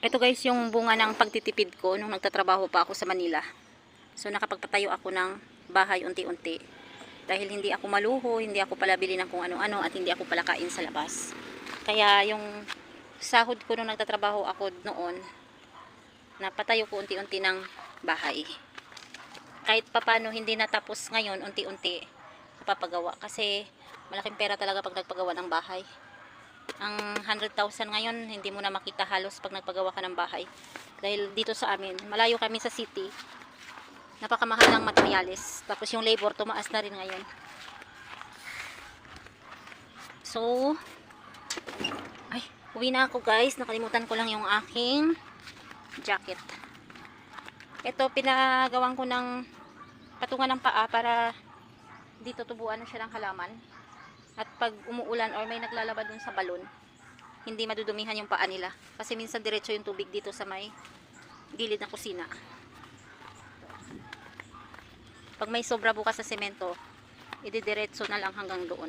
Ito guys yung bunga ng pagtitipid ko nung nagtatrabaho pa ako sa Manila. So nakapagpatayo ako ng bahay unti-unti. Dahil hindi ako maluho, hindi ako pala bili ng kung ano-ano at hindi ako pala kain sa labas. Kaya yung sahod ko nung nagtatrabaho ako noon, napatayo ko unti-unti ng bahay. Kahit papano hindi natapos ngayon, unti-unti napapagawa. Kasi malaking pera talaga pag nagpagawa ng bahay. Ang 100,000 ngayon, hindi mo na makita halos pag nagpagawa ka ng bahay. Dahil dito sa amin, malayo kami sa city. Napakamahal ng materyales. Tapos yung labor, tumaas na rin ngayon. So, ay, uwi na ako guys. Nakalimutan ko lang yung aking jacket. Ito, pinagawan ko ng patungan ng paa para dito tubuan na siya ng halaman. At pag umuulan or may naglalaba dun sa balon, hindi madudumihan yung paa nila. Kasi minsan diretso yung tubig dito sa may gilid ng kusina. Pag may sobra bukas sa semento, ididiretso na lang hanggang doon.